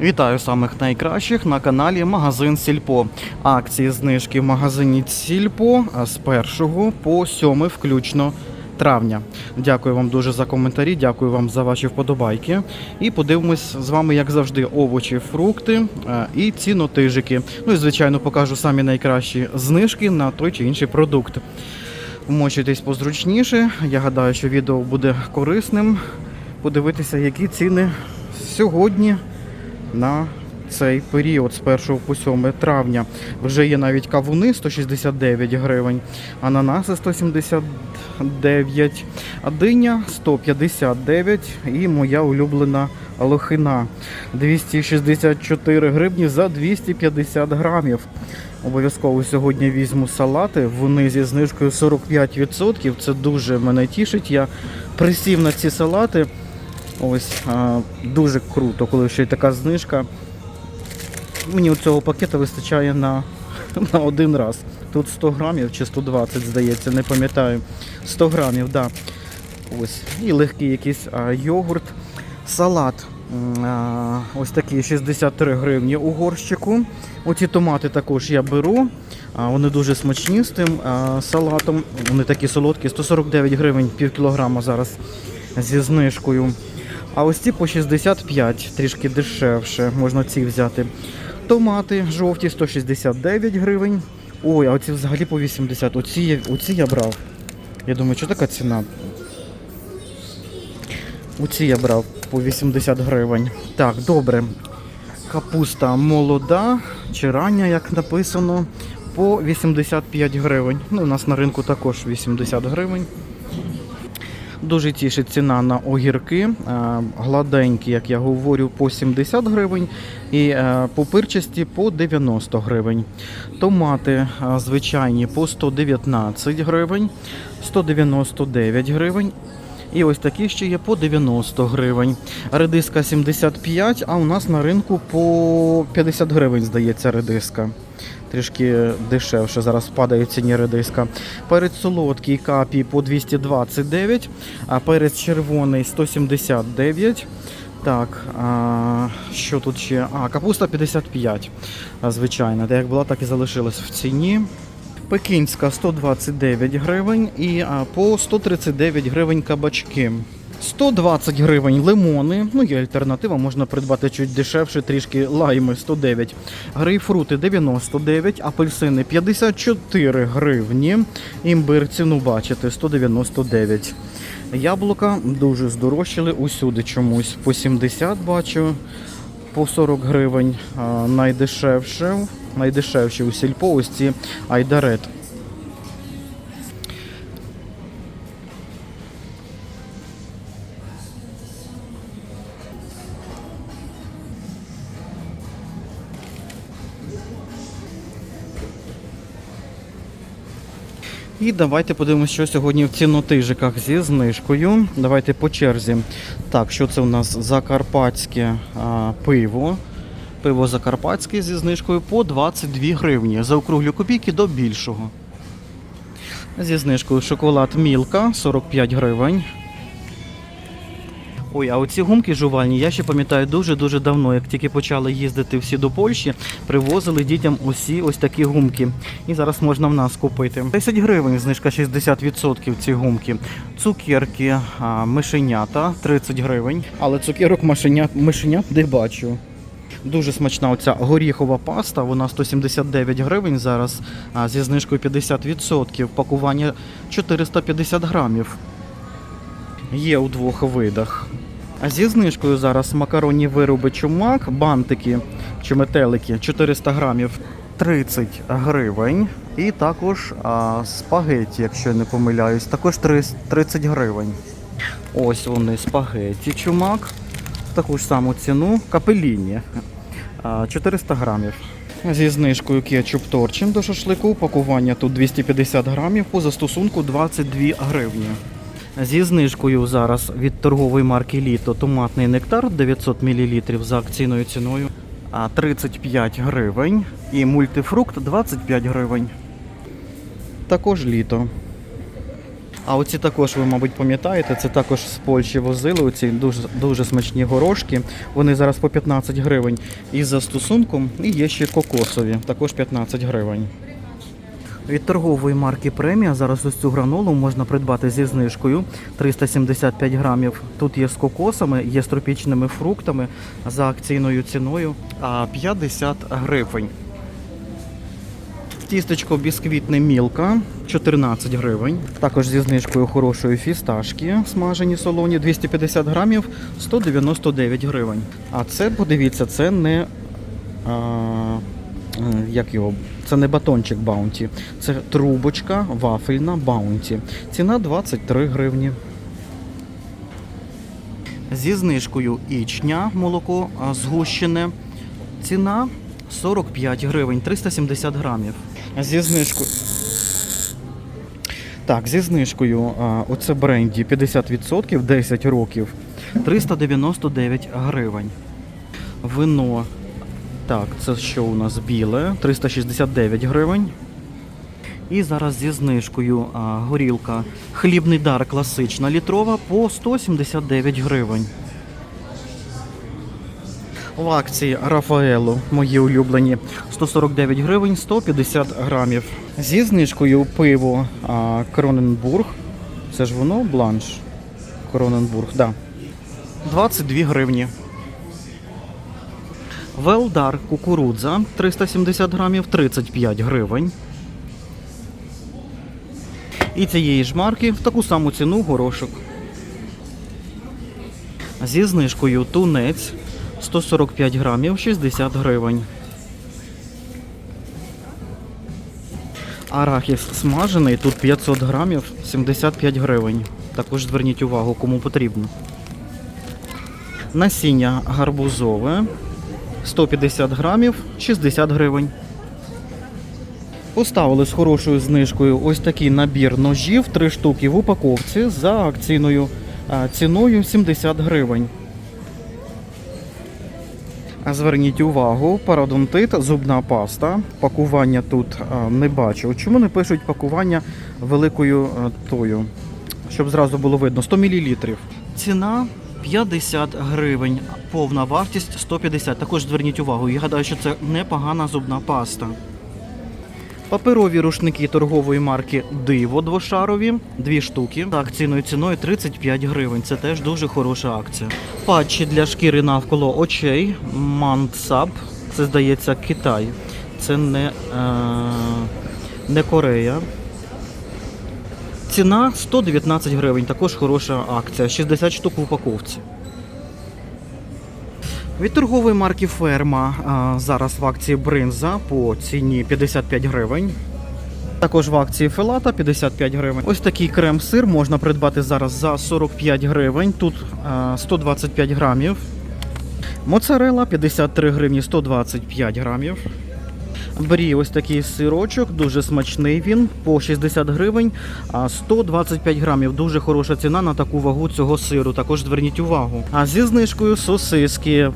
Вітаю самих найкращих на каналі Магазин Сільпо. Акції знижки в магазині Сільпо з 1 по 7 включно травня. Дякую вам дуже за коментарі, дякую вам за ваші вподобайки. І подивимось з вами, як завжди, овочі, фрукти а, і цінотижики. Ну і звичайно покажу самі найкращі знижки на той чи інший продукт. Вмочуйтесь позручніше. Я гадаю, що відео буде корисним. Подивитися, які ціни сьогодні на цей період з 1 по 7 травня. Вже є навіть кавуни 169 гривень, ананаси 179, а диня 159 і моя улюблена лохина 264 гривні за 250 грамів. Обов'язково сьогодні візьму салати. Вони зі знижкою 45%. Це дуже мене тішить. Я присів на ці салати. Ось а, дуже круто, коли ще й така знижка. Мені цього пакета вистачає на, на один раз. Тут 100 грамів чи 120, здається, не пам'ятаю. 100 грамів. Да. Ось. І легкий якийсь а, йогурт. Салат. А, ось такий 63 гривні у горщику. Оці томати також я беру. А, вони дуже смачні з тим а, салатом. Вони такі солодкі. 149 гривень пів кілограма зараз зі знижкою. А ось ці по 65, трішки дешевше, можна ці взяти. Томати жовті 169 гривень. Ой, а оці взагалі по 80. Оці, оці я брав. Я думаю, що така ціна? Оці я брав по 80 гривень. Так, добре. Капуста молода чи рання, як написано, по 85 гривень. Ну, у нас на ринку також 80 гривень. Дуже тішить ціна на огірки. Е, Гладенькі, як я говорю, по 70 гривень і е, пупирчасті по 90 гривень. Томати е, звичайні по 119 гривень, 199 гривень. І ось такі ще є по 90 гривень. Редиска 75, а у нас на ринку по 50 гривень, здається, редиска. Трішки дешевше зараз падає в ціні редиска. Перець солодкий капі по 229, а перець червоний 179. Так, а, що тут ще? А, капуста 55, звичайно. Та як була, так і залишилась в ціні. Пекінська 129 гривень і по 139 гривень кабачки. 120 гривень лимони. Ну, є альтернатива, можна придбати чуть дешевше, трішки лайми 109. Грейпфрути 99, апельсини 54 гривні. Імбир ціну бачите 199. Яблука дуже здорожчали усюди чомусь. По 70 бачу, по 40 гривень найдешевше. Найдешевші у сільпо ось ці айдарет. І давайте подивимося, що сьогодні в цінотижиках зі знижкою. Давайте по черзі. Так, що це у нас закарпатське а, пиво. Пиво закарпатське зі знижкою по 22 гривні. Заокруглю копійки до більшого. Зі знижкою шоколад Мілка 45 гривень. Ой, а оці гумки жувальні, я ще пам'ятаю дуже-дуже давно, як тільки почали їздити всі до Польщі, привозили дітям усі ось такі гумки. І зараз можна в нас купити. 10 гривень, знижка 60% ці гумки. Цукерки, мишенята 30 гривень. Але цукерок мишенят, мишенят не бачу. Дуже смачна оця горіхова паста, вона 179 гривень зараз, зі знижкою 50%. Пакування 450 грамів. Є у двох видах. Зі знижкою зараз макаронні вироби чумак, бантики чи метелики 400 грамів 30 гривень. І також а, спагеті, якщо я не помиляюсь, також 30 гривень. Ось вони спагеті чумак. Таку ж саму ціну капеліні 400 грамів. Зі знижкою кетчуп торчин до шашлику. Пакування тут 250 грамів по застосунку 22 гривні. Зі знижкою зараз від торгової марки Літо томатний нектар 900 мл за акційною ціною а 35 гривень і мультифрукт 25 гривень. Також літо. А оці також ви, мабуть, пам'ятаєте, це також з Польщі возили. Оці дуже, дуже смачні горошки. Вони зараз по 15 гривень із застосунком. І є ще кокосові, також 15 гривень. Від торгової марки Премія зараз ось цю гранолу можна придбати зі знижкою 375 грамів. Тут є з кокосами, є з тропічними фруктами за акційною ціною 50 гривень. Тістечко бісквітне мілка 14 гривень. Також зі знижкою хорошої фісташки смажені солоні 250 грамів 199 гривень. А це, подивіться, це не. А, як його? Це не батончик баунті, це трубочка вафельна баунті. Ціна 23 гривні. Зі знижкою ічня молоко згущене. Ціна 45 гривень, 370 грамів. Зі знижкою. Так, зі знижкою оце бренді 50%, 10 років, 399 гривень. Вино. Так, це що у нас біле? 369 гривень. І зараз зі знижкою а, горілка. Хлібний дар класична літрова по 179 гривень. В акції Рафаело, мої улюблені, 149 гривень, 150 грамів. Зі знижкою пиво а, Кроненбург. Це ж воно бланш. Кроненбург, да. 22 гривні. Велдар кукурудза 370 грамів, 35 гривень. І цієї ж марки в таку саму ціну горошок. Зі знижкою тунець 145 грамів, 60 гривень. Арахіс смажений, тут 500 грамів, 75 гривень. Також зверніть увагу, кому потрібно. Насіння гарбузове 150 грамів, 60 гривень. Поставили з хорошою знижкою ось такий набір ножів, 3 штуки в упаковці за акційною ціною 70 гривень. Зверніть увагу, пародонтит, зубна паста. Пакування тут не бачу. Чому не пишуть пакування великою тою? Щоб зразу було видно, 100 мл. Ціна 50 гривень, повна вартість 150. Також зверніть увагу, я гадаю, що це непогана зубна паста. Паперові рушники торгової марки Диво двошарові, дві штуки за акційною ціною 35 гривень. Це теж дуже хороша акція. Патчі для шкіри навколо очей Мантсаб. Це здається Китай. Це не, е, не Корея. Ціна 119 гривень. Також хороша акція. 60 штук в упаковці. Від торгової марки Ферма зараз в акції бринза по ціні 55 гривень. Також в акції Фелата 55 гривень. Ось такий крем-сир можна придбати зараз за 45 гривень. Тут а, 125 грамів. Моцарела 53 гривні 125 грамів. Брі ось такий сирочок, дуже смачний він, по 60 гривень, а 125 грамів. Дуже хороша ціна на таку вагу цього сиру. Також зверніть увагу. А зі знижкою сосиски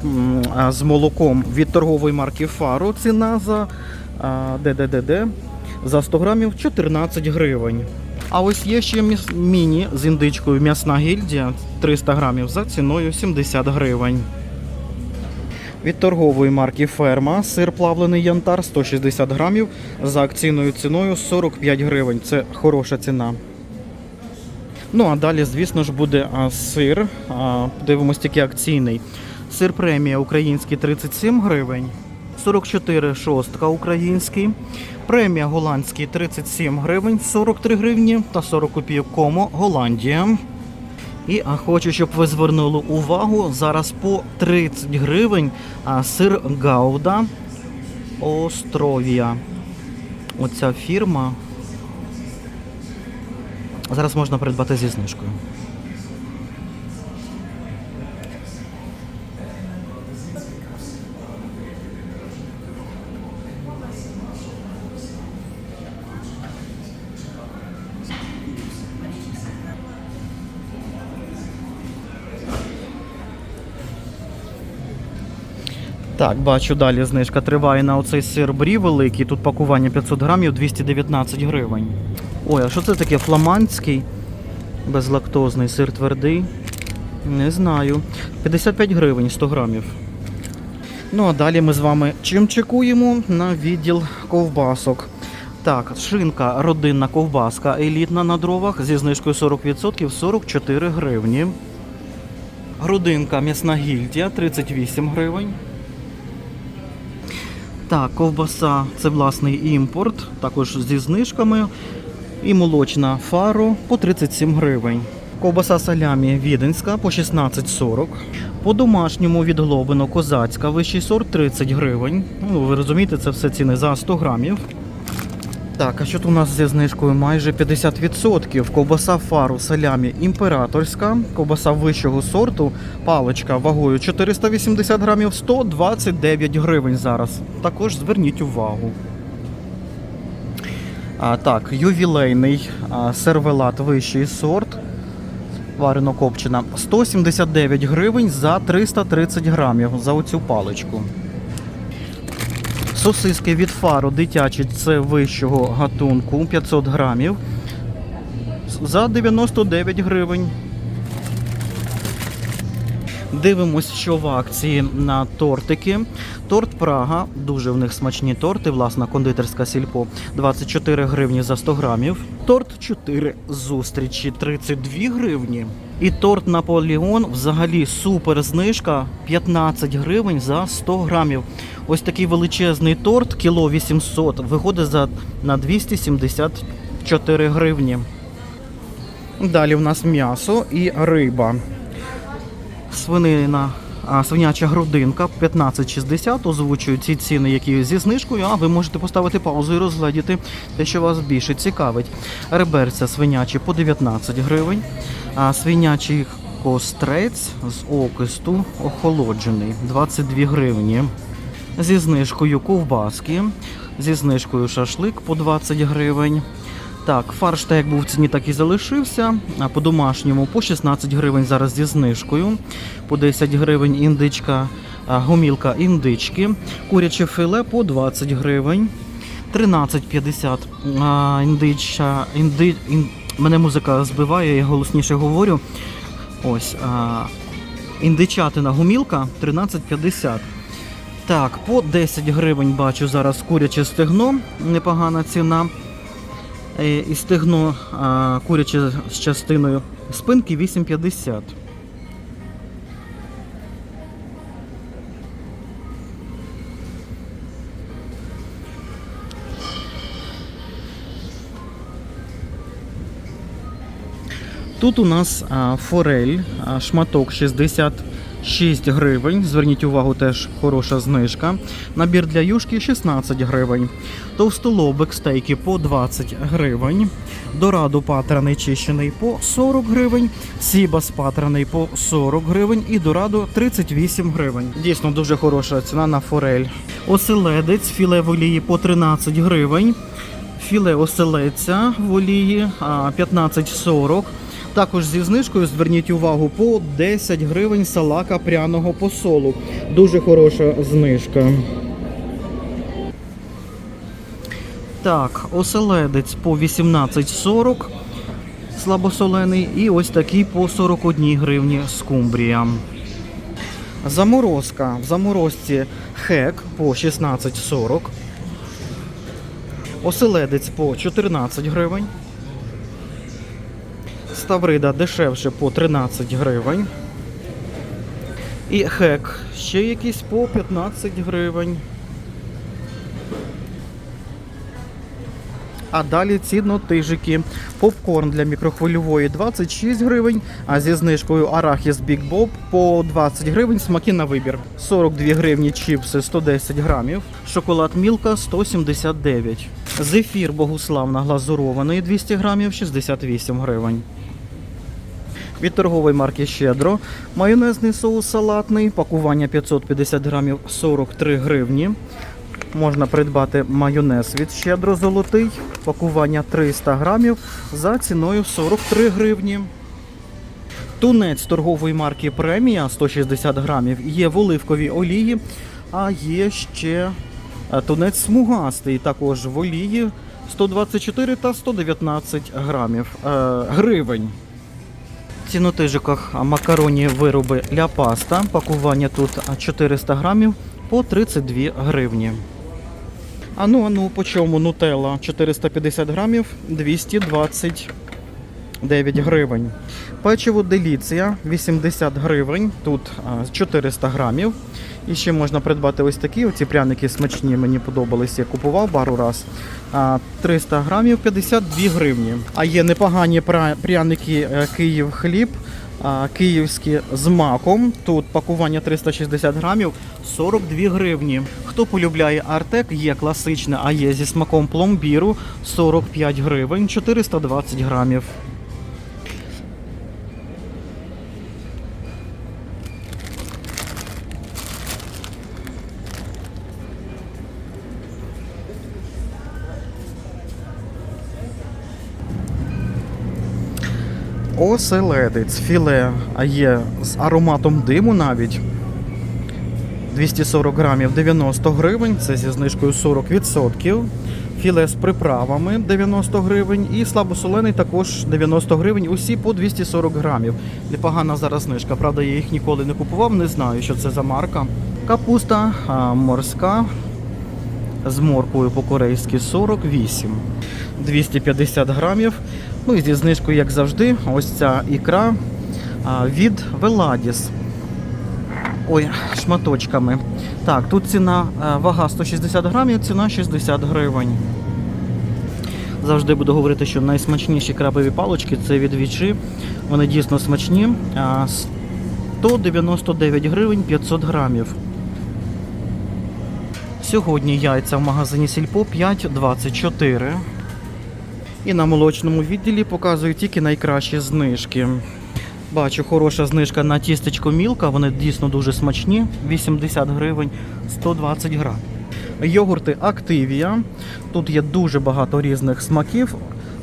з молоком від торгової марки Фаро. Ціна за ДДДД за 100 грамів 14 гривень. А ось є ще міні з індичкою м'ясна гільдія 300 грамів за ціною 70 гривень. Від торгової марки Ферма сир плавлений янтар 160 грамів за акційною ціною 45 гривень. Це хороша ціна. Ну а далі, звісно ж, буде а, сир. А, дивимось тільки акційний. Сир премія український 37 гривень. 44 шостка український. Премія голландський 37 гривень, 43 гривні та 40 копійок комо Голландія. І а хочу, щоб ви звернули увагу, зараз по 30 гривень а, сир Гауда Островія. Оця фірма. Зараз можна придбати зі знижкою. Так, бачу, далі знижка триває на оцей сир брі великий. Тут пакування 500 грамів 219 гривень. Ой, а що це таке? Фламандський Безлактозний сир твердий. Не знаю. 55 гривень 100 грамів. Ну а далі ми з вами чим чекуємо на відділ ковбасок. Так, шинка родинна ковбаска елітна на дровах зі знижкою 40% 44 гривні. Грудинка м'ясна гільдія 38 гривень. Так, ковбаса це власний імпорт, також зі знижками. І молочна фаро по 37 гривень. Ковбаса салямі віденська по 16,40. По домашньому від Глобино козацька вищий сорт 30 гривень. Ну, ви розумієте, це все ціни за 100 грамів. Так, а що тут у нас зі знижкою майже 50%. Ковбаса фару салямі імператорська, ковбаса вищого сорту, паличка вагою 480 грамів 129 гривень зараз. Також зверніть увагу. А, так, ювілейний а, сервелат вищий сорт. Варено копчена 179 гривень за 330 грамів за оцю паличку. Сосиски від фару дитячі це вищого гатунку 500 грамів за 99 гривень. Дивимось, що в акції на тортики. Торт Прага, дуже в них смачні торти, власна кондитерська сільпо 24 гривні за 100 грамів. Торт 4 зустрічі 32 гривні. І торт Наполеон взагалі супер знижка 15 гривень за 100 грамів. Ось такий величезний торт, кіло 800, виходить за на 274 гривні. Далі в нас м'ясо і риба. Свинина, а, свиняча грудинка 15,60. Озвучую ці ціни, які зі знижкою, а ви можете поставити паузу і розглядіти те, що вас більше цікавить. Реберця свинячі по 19 гривень, а свинячий кострець з окисту охолоджений 22 гривні. Зі знижкою ковбаски, зі знижкою шашлик по 20 гривень. Так, фарш так як був в ціні, так і залишився. А по домашньому по 16 гривень зараз зі знижкою. По 10 гривень індичка, гомілка індички. Куряче філе по 20 гривень. 13,50 а, індича, інди, ін, мене музика збиває, я голосніше говорю. Ось а, індичатина гумілка 13,50. Так, по 10 гривень бачу зараз куряче стегно, непогана ціна. Е, І стегно а, куряче з частиною спинки 8,50. Тут у нас а, форель, а, шматок 66 гривень. Зверніть увагу, теж хороша знижка. Набір для юшки 16 гривень. Товстолобик стейки по 20 гривень. Дорадо патраний чищений по 40 гривень. Сібас патраний по 40 гривень. І дорадо 38 гривень. Дійсно дуже хороша ціна на форель. Оселедець філе в олії по 13 гривень. Філе оселедця в олії а, 15,40. Також зі знижкою зверніть увагу по 10 гривень салака пряного посолу. Дуже хороша знижка. Так, оселедець по 18,40 слабосолений і ось такий по 41 гривні скумбрія. Заморозка. В заморозці хек по 16,40. Оселедець по 14 гривень. Ставрида дешевше по 13 гривень. І хек ще якийсь по 15 гривень. А далі цінотижики. Попкорн для мікрохвильової 26 гривень, а зі знижкою арахіс Big Bob по 20 гривень смаки на вибір. 42 гривні чіпси 110 грамів, шоколад Мілка 179. Зефір Богуславна глазурований 200 грамів 68 гривень. Від торгової марки Щедро. Майонезний соус салатний, пакування 550 грамів 43 гривні. Можна придбати майонез від Щедро золотий, пакування 300 грамів за ціною 43 гривні. Тунець торгової марки Премія 160 грамів є в оливковій олії, а є ще е, тунець смугастий, також в олії 124 та 119 грамів. Е, гривень. Цінотижиках макароні вироби ля паста. Пакування тут 400 грамів по 32 гривні. А ну, а ну, по чому нутелла 450 грамів 220 гривень. Печиво деліція 80 гривень, тут 400 грамів. І ще можна придбати ось такі. Оці пряники смачні, мені подобались, я купував пару раз. 300 грамів 52 гривні. А є непогані пряники е, Київ хліб. Київські з маком. Тут пакування 360 грамів 42 гривні. Хто полюбляє Артек, є класичне, а є зі смаком пломбіру 45 гривень, 420 грамів. Оселедець, філе, а є з ароматом диму навіть. 240 грамів 90 гривень, це зі знижкою 40%. Філе з приправами 90 гривень і слабосолений також 90 гривень, усі по 240 грамів. Непогана зараз знижка. Правда, я їх ніколи не купував, не знаю, що це за марка. Капуста морська з морквою по-корейськи 48. 250 грамів. Ну і зі знижкою, як завжди, ось ця ікра від Веладіс. Ой, шматочками. Так, тут ціна е, вага 160 грамів, ціна 60 гривень. Завжди буду говорити, що найсмачніші крабові палочки це від вічі. Вони дійсно смачні. 199 гривень 500 грамів. Сьогодні яйця в магазині Сільпо 5,24. І на молочному відділі показую тільки найкращі знижки. Бачу, хороша знижка на тістечко Мілка, вони дійсно дуже смачні. 80 гривень 120 грам. Йогурти Активія. Тут є дуже багато різних смаків.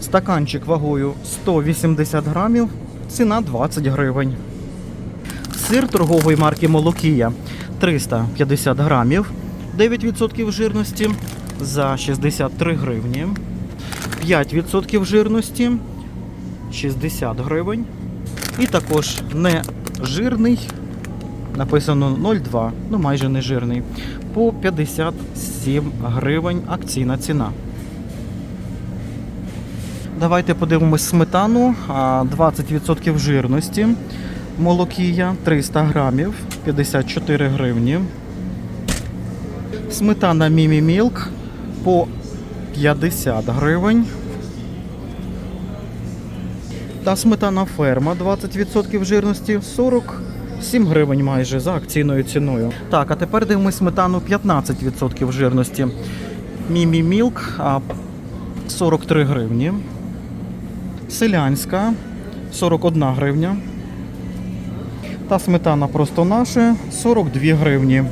Стаканчик вагою 180 грамів, ціна 20 гривень. Сир торгової марки Молокія 350 грамів, 9% жирності за 63 гривні. 5% жирності 60 гривень. І також не жирний, написано 0,2, ну майже не жирний, по 57 гривень акційна ціна. Давайте подивимось сметану, 20% жирності. Молокія 300 грамів, 54 гривні. Сметана Мімі Мілк по 50 гривень. Та сметана ферма 20% жирності 47 гривень майже за акційною ціною. Так, а тепер дивимось сметану 15% жирності. Мімі Мілк 43 гривні. Селянська 41 гривня. Та сметана просто наше 42 гривні.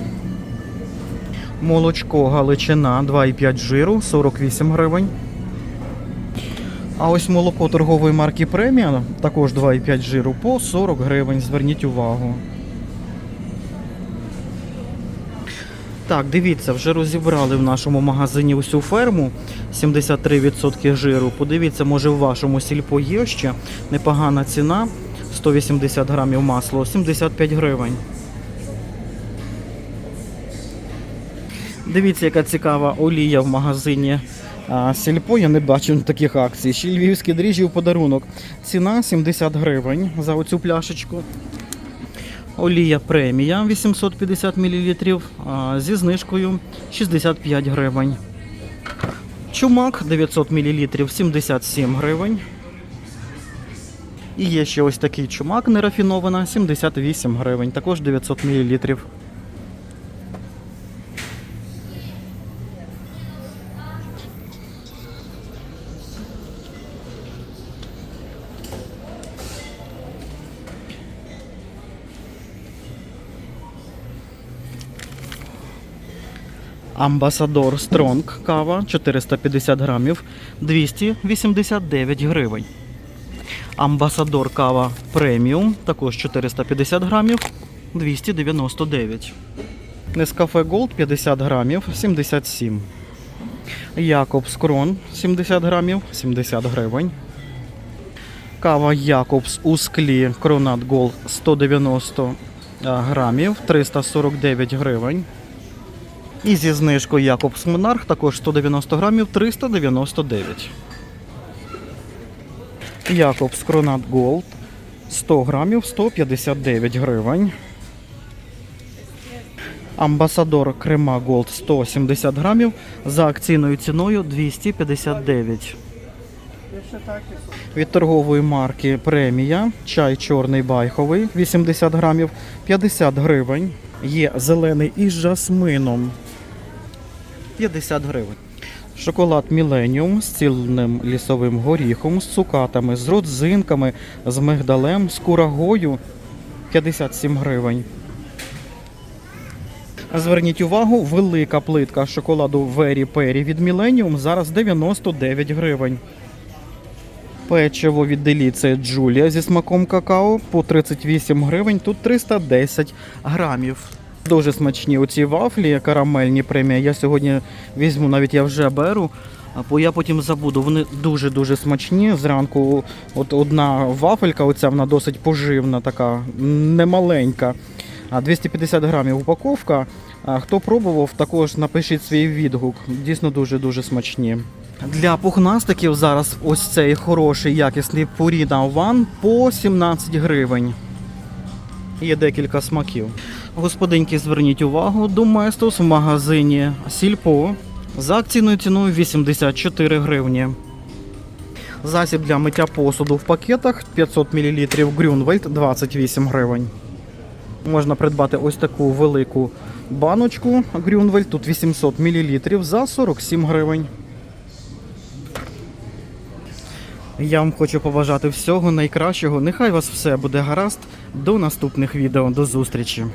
Молочко Галичина 2,5 жиру 48 гривень. А ось молоко торгової марки Премія, також 2,5 жиру по 40 гривень. Зверніть увагу. Так, дивіться, вже розібрали в нашому магазині усю ферму 73% жиру. Подивіться, може в вашому сільпо є ще непогана ціна. 180 грамів масла, 75 гривень. Дивіться, яка цікава олія в магазині Сільпо. Я не бачив таких акцій. Ще львівські дріжджі в подарунок. Ціна 70 гривень за оцю пляшечку. Олія премія 850 мл зі знижкою 65 гривень. Чумак 900 мл 77 гривень. І є ще ось такий чумак нерафінована 78 гривень, також 900 мл. Амбасадор Стронг кава 450 грамів 289 гривень. Амбасадор кава преміум також 450 грамів 299. Нескафе Голд 50 грамів 77. Якобс Крон 70 грамів 70 гривень. Кава Якобс у склі Кронат Голд 190 грамів, 349 гривень. І зі знижкою Якобс Монарх також 190 грамів, 399. Якобс Кронат Голд 100 грамів, 159 гривень. Амбасадор Крема Голд 170 грамів за акційною ціною 259. Від торгової марки Премія чай чорний байховий 80 грамів 50 гривень. Є зелений із жасмином 50 гривень. Шоколад Міленіум з цільним лісовим горіхом, з цукатами, з родзинками, з мигдалем, з курагою 57 гривень. Зверніть увагу, велика плитка шоколаду Вері Пері від Millennium зараз 99 гривень. Печиво від Деліце Джулія зі смаком какао по 38 гривень, тут 310 грамів. Дуже смачні оці вафлі, карамельні премія. Я сьогодні візьму, навіть я вже беру, бо я потім забуду. Вони дуже-дуже смачні. Зранку от одна вафелька, оця вона досить поживна, така немаленька. 250 грамів упаковка. Хто пробував, також напишіть свій відгук. Дійсно дуже-дуже смачні. Для пухнастиків зараз ось цей хороший якісний Purina One по 17 гривень. Є декілька смаків. Господинки, зверніть увагу, Доместос в магазині Сільпо за акційною ціною 84 гривні. Засіб для миття посуду в пакетах 500 мл Грюнвельд 28 гривень. Можна придбати ось таку велику баночку Грюнвельд, тут 800 мл за 47 гривень. Я вам хочу побажати всього найкращого. Нехай вас все буде гаразд. До наступних відео. До зустрічі.